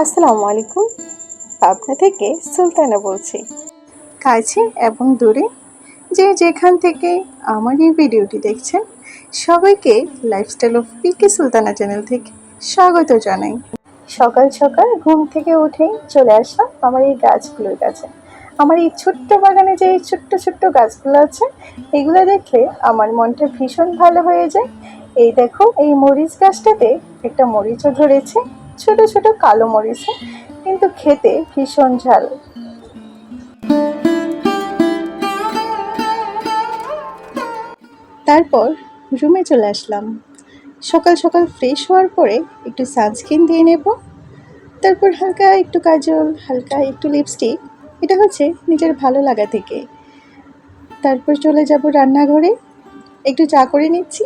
আসসালামু আলাইকুম। পাবনা থেকে সুলতানা বলছি। কাছে এবং দূরে যে যেখান থেকে আমার এই ভিডিওটি দেখছেন, সবাইকে lifestyle of PK Sultana channel থেকে স্বাগত জানাই। সকাল সকাল ঘুম থেকে উঠেই চলে আসলাম আমার এই গাছগুলোর কাছে। আমার এই ছোট্ট বাগানে যে এই ছোট্ট ছোট্ট গাছগুলো আছে, এগুলো দেখলে আমার মনটা ভীষণ ভালো হয়ে যায়। এই দেখো, এই মরিচ গাছটাতে একটা মরিচও ধরেছে। ছোট ছোট কালো মরিচে, কিন্তু খেতে ভীষণ ঝাল। তারপর রুমে চলে আসলাম। সকাল সকাল ফ্রেশ হওয়ার পরে একটু সানস্ক্রিন দিয়ে নেব। তারপর হালকা একটু কাজল, হালকা একটু লিপস্টিক, এটা হচ্ছে নিজের ভালো লাগা থেকে। তারপর চলে যাব রান্নাঘরে। একটু চা করে নিচ্ছি।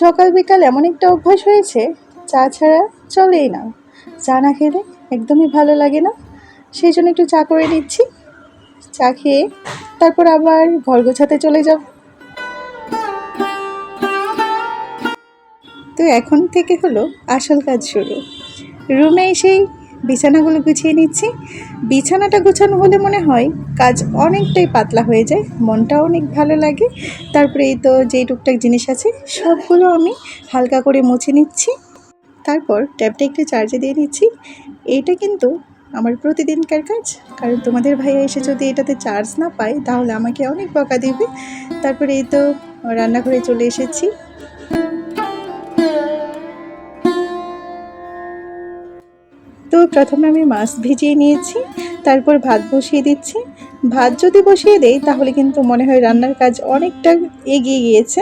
সকাল বিকাল এমন একটা অভ্যাস হয়েছে, চা ছাড়া চলেই না। চা না খেলে একদমই ভালো লাগে না। সেই জন্য একটু চা করে নিচ্ছি। চা খেয়ে তারপর আবার ঘর গোছাতে চলে যাব। তো এখন থেকে হলো আসল কাজ শুরু। রুমে এসেই বিছানাগুলো গুছিয়ে নিচ্ছি। বিছানাটা গুছানো হলে মনে হয় কাজ অনেকটাই পাতলা হয়ে যায়, মনটাও অনেক ভালো লাগে। তারপরে এই তো যেই টুকটাক জিনিস আছে, সবগুলো আমি হালকা করে মুছে নিচ্ছি। তারপর ট্যাবটা একটু চার্জে দিয়ে নিচ্ছি এইটা কিন্তু আমার প্রতিদিনকার কাজ। কারণ তোমাদের ভাইয়া এসে যদি এটাতে চার্জ না পায়, তাহলে আমাকে অনেক বকা দেবে। তারপরে এই তো রান্নাঘরে চলে এসেছি। তো প্রথমে আমি মাছ ভিজিয়ে নিয়েছি, তারপর ভাত বসিয়ে দিচ্ছি। ভাত যদি বসিয়ে দেই, তাহলে কিন্তু মনে হয় রান্নার কাজ অনেকটা এগিয়ে গিয়েছে।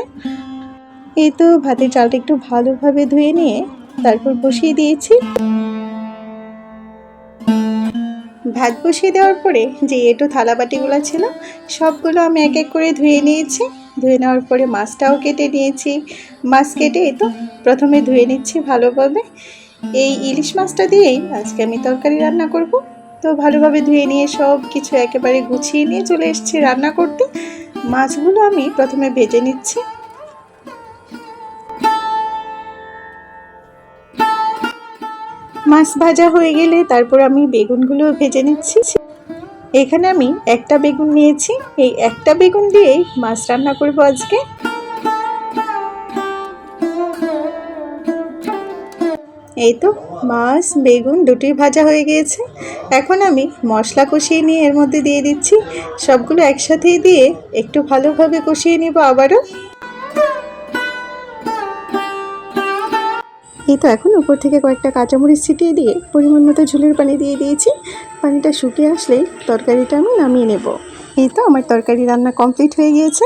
এই তো ভাতের চালটা একটু ভালোভাবে ধুয়ে নিয়ে তারপর বসিয়ে দিয়েছি। ভাত বসিয়ে দেওয়ার পরে যে এটো থালা বাটিগুলো ছিল, সবগুলো আমি এক এক করে ধুয়ে নিয়েছি। ধুয়ে নেওয়ার পরে মাছটাও কেটে নিয়েছি। মাছ কেটে তো প্রথমে ধুয়ে নিচ্ছি ভালোভাবে। এই ইলিশ মাছটা দিয়েই আজকে আমি তরকারি রান্না করব। তো ভালোভাবে ধুয়ে নিয়ে সব কিছু একেবারে গুছিয়ে নিয়ে চলে এসেছি রান্না করতে। মাছগুলো আমি প্রথমে ভেজে নিচ্ছি। মাছ ভাজা হয়ে গেলে তারপর আমি বেগুনগুলো ভেজে নিচ্ছি। এখানে আমি একটা বেগুন নিয়েছি। এই একটা বেগুন দিয়েই মাছ রান্না করব আজকে। এই তো মাছ, বেগুন দুটি ভাজা হয়ে গিয়েছে। এখন আমি মশলা কষিয়ে নিয়ে এর মধ্যে দিয়ে দিচ্ছি। সবগুলো একসাথেই দিয়ে একটু ভালোভাবে কষিয়ে নিব আবারও। এই তো এখন উপর থেকে কয়েকটা কাঁচামরিচ ছিটিয়ে দিয়ে পরিমাণ মতো ঝুলের পানি দিয়ে দিয়েছি। পানিটা শুকিয়ে আসলেই তরকারিটা আমি নামিয়ে নেব। এই তো আমার তরকারি রান্না কমপ্লিট হয়ে গিয়েছে।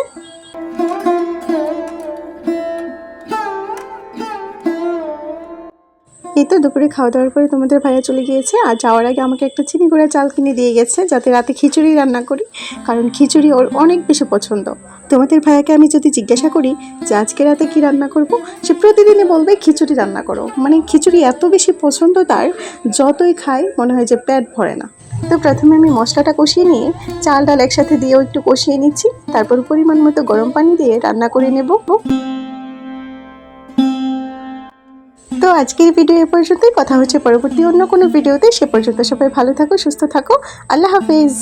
এই তো দুপুরে খাওয়া দাওয়ার পরে তোমাদের ভাইয়া চলে গিয়েছে। আর যাওয়ার আগে আমাকে একটা চিনি গুঁড়া চাল কিনে দিয়ে গেছে, যাতে রাতে খিচুড়ি রান্না করি। কারণ খিচুড়ি ওর অনেক বেশি পছন্দ। তোমাদের ভাইয়াকে আমি যদি জিজ্ঞাসা করি যে আজকে রাতে কি রান্না করব, সে প্রতিদিনই বলবে খিচুড়ি রান্না করো। মানে খিচুড়ি এত বেশি পছন্দ তার, যতই খায় মনে হয় যে পেট ভরে না। তো প্রথমে আমি মশলাটা কষিয়ে নিয়ে, চাল ডাল একসাথে দিয়েও একটু কষিয়ে নিচ্ছি। তারপর পরিমাণ মতো গরম পানি দিয়ে রান্না করে নেব। তো আজকের ভিডিও এ পর্যন্তই। কথা হচ্ছে পরবর্তী অন্য কোনো ভিডিওতে সে পর্যন্ত সবাই ভালো থাকো, সুস্থ থাকো। আল্লাহ হাফিজ।